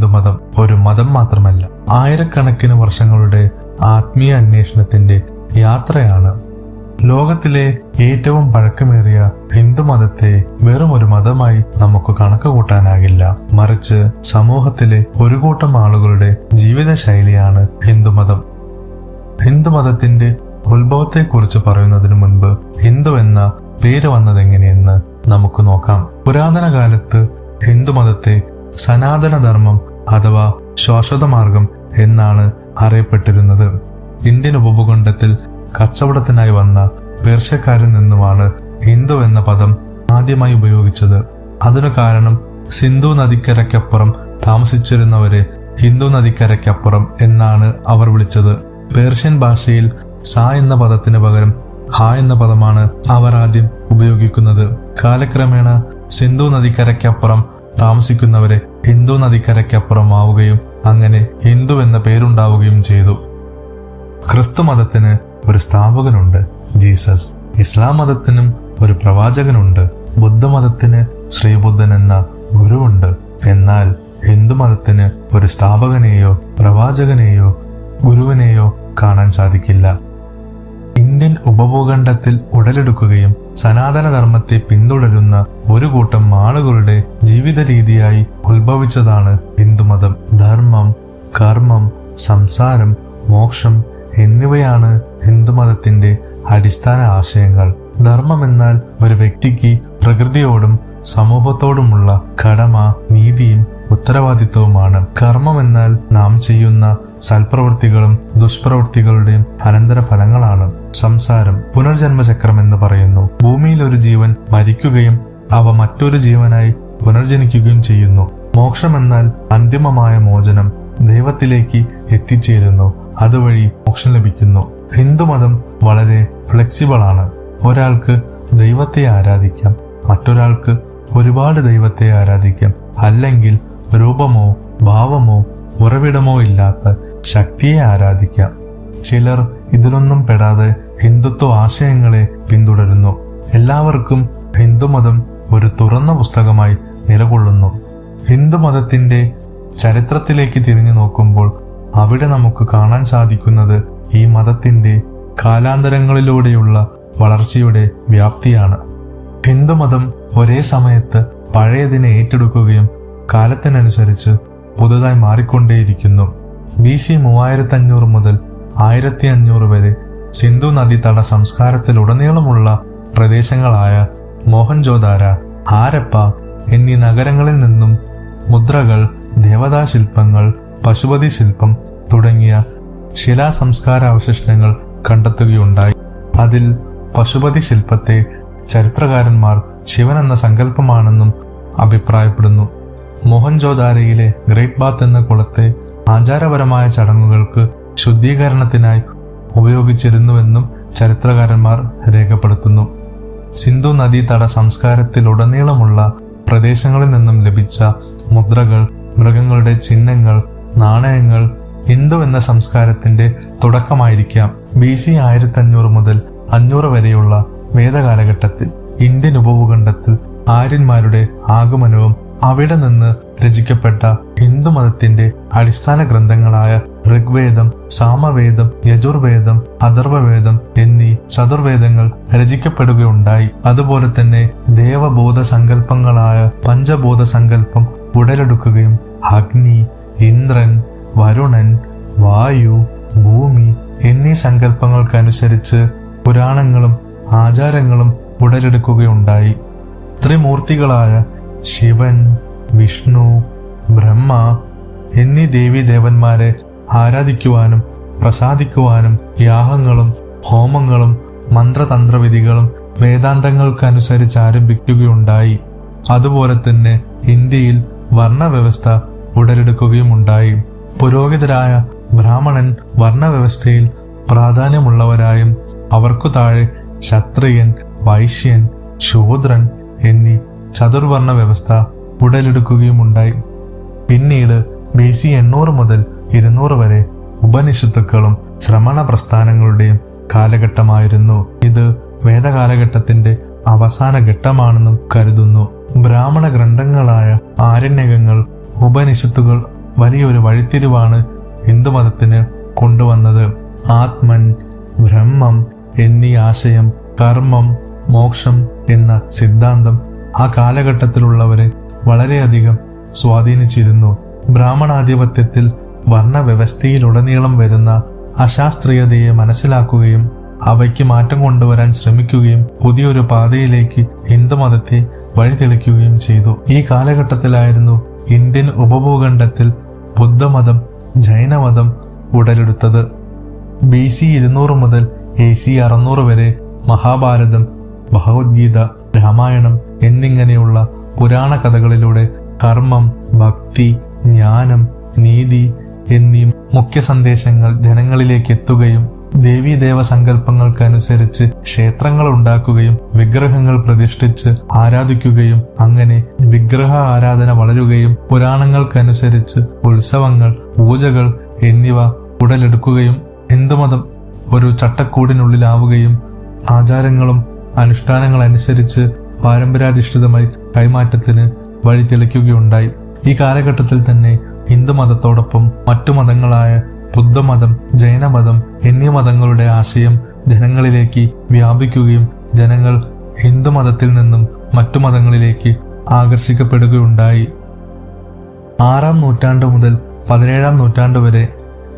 ഹിന്ദുമതം ഒരു മതം മാത്രമല്ല. ആയിരക്കണക്കിന് വർഷങ്ങളുടെ ആത്മീയ അന്വേഷണത്തിന്റെ യാത്രയാണ്. ലോകത്തിലെ ഏറ്റവും പഴക്കമേറിയ ഹിന്ദുമതത്തെ വെറും ഒരു മതമായി നമുക്ക് കണക്ക് കൂട്ടാനാകില്ല മറിച്ച് സമൂഹത്തിലെ ഒരു കൂട്ടം ആളുകളുടെ ജീവിതശൈലിയാണ് ഹിന്ദുമതം ഹിന്ദുമതത്തിന്റെ ഉത്ഭവത്തെക്കുറിച്ച് പറയുന്നതിന് മുൻപ് ഹിന്ദു എന്ന പേര് വന്നതെങ്ങനെയെന്ന് നമുക്ക് നോക്കാം. പുരാതന കാലത്ത് ഹിന്ദുമതത്തെ സനാതന ധർമ്മം അഥവാ ശാശ്വത മാർഗം എന്നാണ് അറിയപ്പെട്ടിരുന്നത്. ഇന്ത്യൻ ഉപഭൂഖണ്ഡത്തിൽ കച്ചവടത്തിനായി വന്ന പേർഷ്യക്കാരിൽ നിന്നുമാണ് ഹിന്ദു എന്ന പദം ആദ്യമായി ഉപയോഗിച്ചത്. അതിനു കാരണം സിന്ധു നദിക്കരയ്ക്കപ്പുറം താമസിച്ചിരുന്നവരെ ഹിന്ദു നദിക്കരയ്ക്കപ്പുറം എന്നാണ് അവർ വിളിച്ചത്. പേർഷ്യൻ ഭാഷയിൽ സ എന്ന പദത്തിന് പകരം ഹ എന്ന പദമാണ് അവർ ആദ്യം ഉപയോഗിക്കുന്നത്. കാലക്രമേണ സിന്ധു നദിക്കരയ്ക്കപ്പുറം താമസിക്കുന്നവരെ ഹിന്ദു നദിക്കരയ്ക്കപ്പുറമാവുകയും അങ്ങനെ ഹിന്ദു എന്ന പേരുണ്ടാവുകയും ചെയ്തു. ക്രിസ്തു മതത്തിന് ഒരു സ്ഥാപകനുണ്ട് ജീസസ്. ഇസ്ലാം മതത്തിനും ഒരു പ്രവാചകനുണ്ട്. ബുദ്ധമതത്തിന് ശ്രീബുദ്ധൻ എന്ന ഗുരുവുണ്ട്. എന്നാൽ ഹിന്ദു മതത്തിന് ഒരു സ്ഥാപകനെയോ പ്രവാചകനെയോ ഗുരുവിനെയോ കാണാൻ സാധിക്കില്ല. ഉപഭൂഖണ്ഡത്തിൽ ഉടലെടുക്കുകയും സനാതനധർമ്മത്തെ പിന്തുടരുന്ന ഒരു കൂട്ടം ആളുകളുടെ ജീവിത രീതിയായി ഉത്ഭവിച്ചതാണ് ഹിന്ദുമതം. ധർമ്മം കർമ്മം സംസാരം മോക്ഷം എന്നിവയാണ് ഹിന്ദുമതത്തിന്റെ അടിസ്ഥാന ആശയങ്ങൾ. ധർമ്മം എന്നാൽ ഒരു വ്യക്തിക്ക് പ്രകൃതിയോടും സമൂഹത്തോടുമുള്ള കടമ നീതിയും ഉത്തരവാദിത്വവുമാണ്. കർമ്മം എന്നാൽ നാം ചെയ്യുന്ന സൽപ്രവൃത്തികളും ദുഷ്പ്രവൃത്തികളുടെയും അനന്തരഫലങ്ങളാണ്. സംസാരം പുനർജന്മചക്രം എന്ന് പറയുന്നു. ഭൂമിയിൽ ഒരു ജീവൻ മരിക്കുകയും അവ മറ്റൊരു ജീവനായി പുനർജനിക്കുകയും ചെയ്യുന്നു. മോക്ഷം എന്നാൽ അന്തിമമായ മോചനം ദൈവത്തിലേക്ക് എത്തിച്ചേരുന്നു. അതുവഴി മോക്ഷം ലഭിക്കുന്നു. ഹിന്ദുമതം വളരെ ഫ്ലെക്സിബിൾ ആണ് ഒരാൾക്ക് ദൈവത്തെ ആരാധിക്കാം മറ്റൊരാൾക്ക് ഒരുപാട് ദൈവത്തെ ആരാധിക്കാം. അല്ലെങ്കിൽ രൂപമോ ഭാവമോ ഉറവിടമോ ഇല്ലാത്ത ശക്തിയെ ആരാധിക്കാം. ചിലർ ഇതിലൊന്നും പെടാതെ ഹിന്ദുത്വ ആശയങ്ങളെ പിന്തുടരുന്നു. എല്ലാവർക്കും ഹിന്ദുമതം ഒരു തുറന്ന പുസ്തകമായി നിലകൊള്ളുന്നു. ഹിന്ദുമതത്തിന്റെ ചരിത്രത്തിലേക്ക് തിരിഞ്ഞു നോക്കുമ്പോൾ അവിടെ നമുക്ക് കാണാൻ സാധിക്കുന്നത് ഈ മതത്തിന്റെ കാലാന്തരങ്ങളിലൂടെയുള്ള വളർച്ചയുടെ വ്യാപ്തിയാണ്. ഹിന്ദുമതം ഒരേ സമയത്ത് പഴയതിനെ ഏറ്റെടുക്കുകയും കാലത്തിനനുസരിച്ച് പുതുതായി മാറിക്കൊണ്ടേയിരിക്കുന്നു. ബി സി മൂവായിരത്തി അഞ്ഞൂറ് മുതൽ ആയിരത്തി അഞ്ഞൂറ് വരെ സിന്ധു നദീതട സംസ്കാരത്തിലുടനീളമുള്ള പ്രദേശങ്ങളായ മോഹൻജോദാര ആരപ്പ എന്നീ നഗരങ്ങളിൽ നിന്നും മുദ്രകൾ ദേവതാ ശില്പങ്ങൾ പശുപതി ശില്പം തുടങ്ങിയ ശിലാ സംസ്കാര അവശിഷ്ടങ്ങൾ കണ്ടെത്തുകയുണ്ടായി. അതിൽ പശുപതി ശില്പത്തെ ചരിത്രകാരന്മാർ ശിവൻ എന്ന സങ്കല്പമാണെന്നും അഭിപ്രായപ്പെടുന്നു. മോഹൻജോദാരയിലെ ഗ്രേറ്റ് ബാത്ത് എന്ന കുളത്തെ ആചാരപരമായ ചടങ്ങുകൾക്ക് ശുദ്ധീകരണത്തിനായി ഉപയോഗിച്ചിരുന്നുവെന്നും ചരിത്രകാരന്മാർ രേഖപ്പെടുത്തുന്നു. സിന്ധു നദീതട സംസ്കാരത്തിലുടനീളമുള്ള പ്രദേശങ്ങളിൽ നിന്നും ലഭിച്ച മുദ്രകൾ മൃഗങ്ങളുടെ ചിഹ്നങ്ങൾ നാണയങ്ങൾ ഹിന്ദു എന്ന സംസ്കാരത്തിന്റെ തുടക്കമായിരിക്കാം. ബി സി ആയിരത്തി അഞ്ഞൂറ് മുതൽ അഞ്ഞൂറ് വരെയുള്ള വേദകാലഘട്ടത്തിൽ ഇന്ത്യൻ ഉപഭൂഖണ്ഡത്തിൽ ആര്യന്മാരുടെ ആഗമനവും അവിടെ നിന്ന് രചിക്കപ്പെട്ട ഹിന്ദുമതത്തിന്റെ അടിസ്ഥാന ഗ്രന്ഥങ്ങളായ ഋഗ്വേദം സാമവേദം യജുർവേദം അഥർവവേദം എന്നീ ചതുർവേദങ്ങൾ രചിക്കപ്പെടുകയുണ്ടായി. അതുപോലെ തന്നെ ദേവബോധ സങ്കല്പങ്ങളായ പഞ്ചബോധ സങ്കല്പം ഉടലെടുക്കുകയും അഗ്നി ഇന്ദ്രൻ വരുണൻ വായു ഭൂമി എന്നീ സങ്കല്പങ്ങൾക്കനുസരിച്ച് പുരാണങ്ങളും ആചാരങ്ങളും ഉടലെടുക്കുകയുണ്ടായി. ത്രിമൂർത്തികളായ ശിവൻ വിഷ്ണു ബ്രഹ്മ എന്നീ ദേവീ ദേവന്മാരെ ആരാധിക്കുവാനും പ്രസാദിക്കുവാനും യാഗങ്ങളും ഹോമങ്ങളും മന്ത്രതന്ത്രവിധികളും വേദാന്തങ്ങൾക്കനുസരിച്ച് ആരംഭിക്കുകയുണ്ടായി. അതുപോലെ തന്നെ ഇന്ത്യയിൽ വർണവ്യവസ്ഥ ഉടലെടുക്കുകയുമുണ്ടായി. പുരോഹിതരായ ബ്രാഹ്മണൻ വർണവ്യവസ്ഥയിൽ പ്രാധാന്യമുള്ളവരായും അവർക്കു താഴെ ക്ഷത്രിയൻ വൈശ്യൻ ശൂദ്രൻ എന്നീ ചതുർവർണ വ്യവസ്ഥ ഉടലെടുക്കുകയുമുണ്ടായി പിന്നീട് ബി സി എണ്ണൂറ് മുതൽ ഇരുന്നൂറ് വരെ ഉപനിഷത്തുക്കളും ശ്രമണ പ്രസ്ഥാനങ്ങളുടെയും കാലഘട്ടമായിരുന്നു. ഇത് വേദകാലഘട്ടത്തിന്റെ അവസാന ഘട്ടമാണെന്നും കരുതുന്നു. ബ്രാഹ്മണ ഗ്രന്ഥങ്ങളായ ആരണ്യകങ്ങൾ ഉപനിഷത്തുകൾ വലിയൊരു വഴിത്തിരിവാണ് ഹിന്ദുമതത്തിന് കൊണ്ടുവന്നത്. ആത്മൻ ബ്രഹ്മം എന്നീ ആശയം കർമ്മം മോക്ഷം എന്ന സിദ്ധാന്തം ആ കാലഘട്ടത്തിലുള്ളവരെ വളരെയധികം സ്വാധീനിച്ചിരുന്നു. ബ്രാഹ്മണാധിപത്യത്തിൽ വർണവ്യവസ്ഥയിലുടനീളം വരുന്ന അശാസ്ത്രീയതയെ മനസ്സിലാക്കുകയും അവയ്ക്ക് മാറ്റം കൊണ്ടുവരാൻ ശ്രമിക്കുകയും പുതിയൊരു പാതയിലേക്ക് ഹിന്ദുമതത്തെ വഴിതെളിക്കുകയും ചെയ്തു. ഈ കാലഘട്ടത്തിലായിരുന്നു ഇന്ത്യൻ ഉപഭൂഖണ്ഡത്തിൽ ബുദ്ധമതം ജൈനമതം ഉടലെടുത്തത്. ബി സി ഇരുന്നൂറ് മുതൽ എ സി അറുന്നൂറ് വരെ മഹാഭാരതം ഭഗവത്ഗീത രാമായണം എന്നിങ്ങനെയുള്ള പുരാണ കഥകളിലൂടെ കർമ്മം ഭക്തി ജ്ഞാനം നീതി എന്നീ മുഖ്യ സന്ദേശങ്ങൾ ജനങ്ങളിലേക്ക് എത്തുകയും ദേവീദേവ സങ്കല്പങ്ങൾക്കനുസരിച്ച് ക്ഷേത്രങ്ങൾ ഉണ്ടാക്കുകയും വിഗ്രഹങ്ങൾ പ്രതിഷ്ഠിച്ച് ആരാധിക്കുകയും അങ്ങനെ വിഗ്രഹ ആരാധന വളരുകയും പുരാണങ്ങൾക്കനുസരിച്ച് ഉത്സവങ്ങൾ പൂജകൾ എന്നിവ ഉടലെടുക്കുകയും ഹിന്ദുമതം ഒരു ചട്ടക്കൂടിനുള്ളിലാവുകയും ആചാരങ്ങളും അനുഷ്ഠാനങ്ങൾ അനുസരിച്ച് പാരമ്പര്യാധിഷ്ഠിതമായി കൈമാറ്റത്തിന് വഴി തെളിക്കുകയുണ്ടായി. ഈ കാലഘട്ടത്തിൽ തന്നെ ഹിന്ദുമതത്തോടൊപ്പം മറ്റു മതങ്ങളായ ബുദ്ധമതം ജൈനമതം എന്നീ മതങ്ങളുടെ ആശയം ജനങ്ങളിലേക്ക് വ്യാപിക്കുകയും ജനങ്ങൾ ഹിന്ദുമതത്തിൽ നിന്നും മറ്റു മതങ്ങളിലേക്ക് ആകർഷിക്കപ്പെടുകയുണ്ടായി. ആറാം നൂറ്റാണ്ട് മുതൽ പതിനേഴാം നൂറ്റാണ്ട് വരെ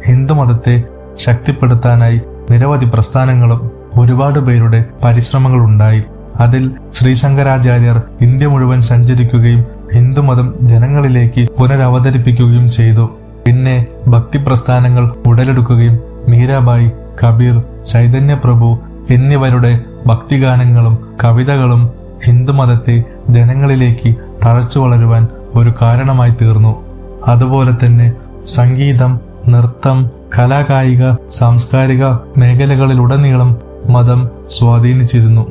ഹിന്ദുമതത്തെ ശക്തിപ്പെടുത്താനായി നിരവധി പ്രസ്ഥാനങ്ങളും ഒരുപാട് പേരുടെ പരിശ്രമങ്ങളുണ്ടായി അതിൽ ശ്രീശങ്കരാചാര്യർ ഇന്ത്യ മുഴുവൻ സഞ്ചരിക്കുകയും ഹിന്ദുമതം ജനങ്ങളിലേക്ക് പുനരവതരിപ്പിക്കുകയും ചെയ്തു. പിന്നെ ഭക്തി പ്രസ്ഥാനങ്ങൾ ഉടലെടുക്കുകയും മീരാബായി കബീർ ചൈതന്യപ്രഭു എന്നിവരുടെ ഭക്തിഗാനങ്ങളും കവിതകളും ഹിന്ദുമതത്തെ ജനങ്ങളിലേക്ക് തഴച്ചു വളരുവാൻ ഒരു കാരണമായി തീർന്നു. അതുപോലെ തന്നെ സംഗീതം നൃത്തം കലാകായിക സാംസ്കാരിക മേഖലകളിലുടനീളം മതം സ്വാധീനിച്ചിരുന്നു.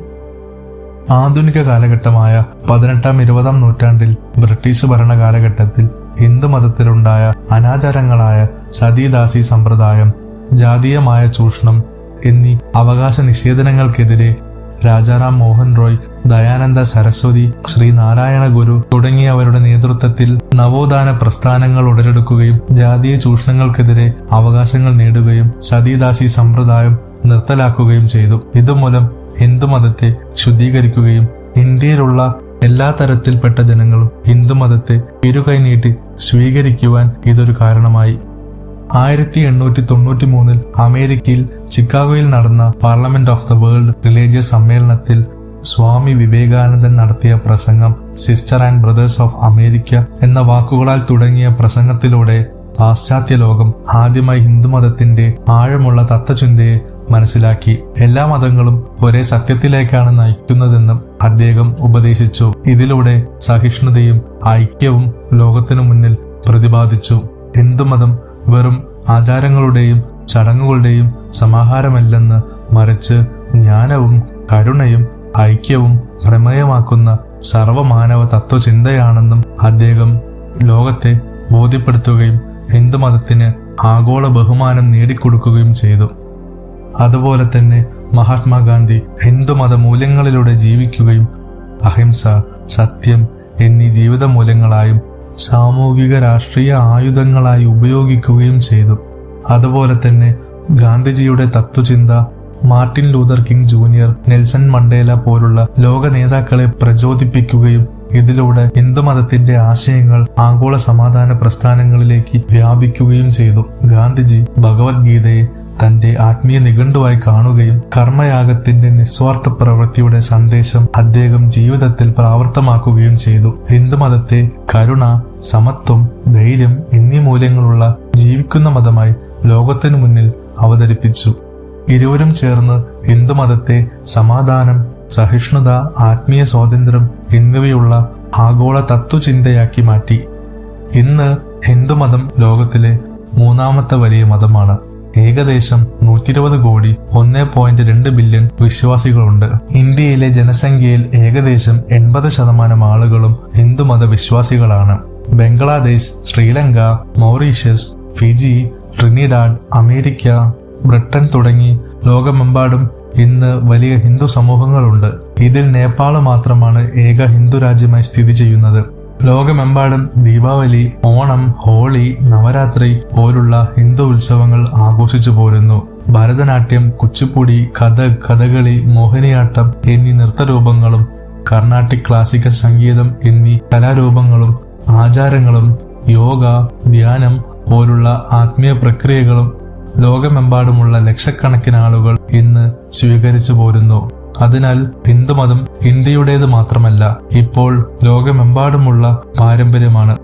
ആധുനിക കാലഘട്ടമായ പതിനെട്ടാം ഇരുപതാം നൂറ്റാണ്ടിൽ ബ്രിട്ടീഷ് ഭരണകാലഘട്ടത്തിൽ ഹിന്ദുമതത്തിലുണ്ടായ അനാചാരങ്ങളായ സതീദാസി സമ്പ്രദായം ജാതീയമായ ചൂഷണം എന്നീ അവകാശ നിഷേധനങ്ങൾക്കെതിരെ രാജാറാം മോഹൻ റോയ് ദയാനന്ദ സരസ്വതി ശ്രീ നാരായണ ഗുരു തുടങ്ങിയവരുടെ നേതൃത്വത്തിൽ നവോത്ഥാന പ്രസ്ഥാനങ്ങൾ ഉടലെടുക്കുകയും ജാതീയ ചൂഷണങ്ങൾക്കെതിരെ അവകാശങ്ങൾ നേടുകയും സതീദാസി സമ്പ്രദായം നിർത്തലാക്കുകയും ചെയ്തു. ഇതുമൂലം ഹിന്ദുമതത്തെ ശുദ്ധീകരിക്കുകയും ഇന്ത്യയിലുള്ള എല്ലാ തരത്തിൽപ്പെട്ട ജനങ്ങളും ഹിന്ദുമതത്തെ ഇരുകൈ നീട്ടി സ്വീകരിക്കുവാൻ ഇതൊരു കാരണമായി. ആയിരത്തി എണ്ണൂറ്റി തൊണ്ണൂറ്റി മൂന്നിൽ അമേരിക്കയിൽ ചിക്കാഗോയിൽ നടന്ന parliament of the world religious സമ്മേളനത്തിൽ സ്വാമി വിവേകാനന്ദൻ നടത്തിയ പ്രസംഗം sister and brothers of America എന്ന വാക്കുകളാൽ തുടങ്ങിയ പ്രസംഗത്തിലൂടെ പാശ്ചാത്യ ലോകം ആദ്യമായി ഹിന്ദുമതത്തിന്റെ ആഴമുള്ള തത്വചിന്തയെ മനസ്സിലാക്കി. എല്ലാ മതങ്ങളും ഒരേ സത്യത്തിലേക്കാണ് നയിക്കുന്നതെന്നും അദ്ദേഹം ഉപദേശിച്ചു. ഇതിലൂടെ സഹിഷ്ണുതയും ഐക്യവും ലോകത്തിനു മുന്നിൽ പ്രതിപാദിച്ചു. ഹിന്ദുമതം വെറും ആചാരങ്ങളുടെയും ചടങ്ങുകളുടെയും സമാഹാരമല്ലെന്ന് മറിച്ച് ജ്ഞാനവും കരുണയും ഐക്യവും പ്രമേയമാക്കുന്ന സർവമാനവ തത്വചിന്തയാണെന്നും അദ്ദേഹം ലോകത്തെ ബോധ്യപ്പെടുത്തുകയും ഹിന്ദുമതത്തിന് ആഗോള ബഹുമാനം നേടിക്കൊടുക്കുകയും ചെയ്തു. അതുപോലെ തന്നെ മഹാത്മാഗാന്ധി ഹിന്ദുമത മൂല്യങ്ങളിലൂടെ ജീവിക്കുകയും അഹിംസ സത്യം എന്നീ ജീവിത മൂല്യങ്ങളായും സാമൂഹിക രാഷ്ട്രീയ ആയുധങ്ങളായി ഉപയോഗിക്കുകയും ചെയ്തു. അതുപോലെ തന്നെ ഗാന്ധിജിയുടെ തത്വചിന്ത Martin Luther King Junior Nelson Mandela പോലുള്ള ലോക നേതാക്കളെ പ്രചോദിപ്പിക്കുകയും ഇതിലൂടെ ഹിന്ദുമതത്തിന്റെ ആശയങ്ങൾ ആഗോള സമാധാന പ്രസ്ഥാനങ്ങളിലേക്ക് വ്യാപിക്കുകയും ചെയ്തു. ഗാന്ധിജി ഭഗവത്ഗീതയെ തന്റെ ആത്മീയ നിഘണ്ടുവായി കാണുകയും കർമ്മയാഗത്തിന്റെ നിസ്വാർത്ഥ പ്രവൃത്തിയുടെ സന്ദേശം അദ്ദേഹം ജീവിതത്തിൽ പ്രാവർത്തമാക്കുകയും ചെയ്തു. ഹിന്ദുമതത്തെ കരുണ സമത്വം ധൈര്യം എന്നീ മൂല്യങ്ങളുള്ള ജീവിക്കുന്ന മതമായി ലോകത്തിനു മുന്നിൽ അവതരിപ്പിച്ചു. ഇരുവരും ചേർന്ന് ഹിന്ദുമതത്തെ സമാധാനം സഹിഷ്ണുത ആത്മീയ സ്വാതന്ത്ര്യം എന്നിവയുള്ള ആഗോള തത്വചിന്തയാക്കി മാറ്റി. ഇന്ന് ഹിന്ദുമതം ലോകത്തിലെ മൂന്നാമത്തെ വലിയ മതമാണ്. ഏകദേശം നൂറ്റിരുപത് കോടി ഒന്ന് പോയിന്റ് രണ്ട് ബില്യൺ വിശ്വാസികളുണ്ട്. ഇന്ത്യയിലെ ജനസംഖ്യയിൽ ഏകദേശം എൺപത് ശതമാനം ആളുകളും ഹിന്ദുമത വിശ്വാസികളാണ് Bangladesh Sri Lanka Mauritius Fiji Trinidad America Britain തുടങ്ങി ലോകമെമ്പാടും ഇന്ന് വലിയ ഹിന്ദു സമൂഹങ്ങളുണ്ട്. ഇതിൽ നേപ്പാൾ മാത്രമാണ് ഏക ഹിന്ദു രാജ്യമായി സ്ഥിതി ചെയ്യുന്നത്. ലോകമെമ്പാടും ദീപാവലി ഓണം ഹോളി നവരാത്രി പോലുള്ള ഹിന്ദു ഉത്സവങ്ങൾ ആഘോഷിച്ചു പോരുന്നു. ഭരതനാട്യം കുച്ചിപ്പുടി കഥക് കഥകളി മോഹിനിയാട്ടം എന്നീ നൃത്തരൂപങ്ങളും കർണാട്ടിക് ക്ലാസിക്കൽ സംഗീതം എന്നീ കലാരൂപങ്ങളും ആചാരങ്ങളും യോഗ ധ്യാനം പോലുള്ള ആത്മീയ പ്രക്രിയകളും ലോകമെമ്പാടുമുള്ള ലക്ഷക്കണക്കിന് ആളുകൾ ഇന്ന് സ്വീകരിച്ചു പോരുന്നു. അതിനാൽ ഹിന്ദുമതം ഇന്ത്യയുടേത് മാത്രമല്ല ഇപ്പോൾ ലോകമെമ്പാടുമുള്ള പാരമ്പര്യമാണ്.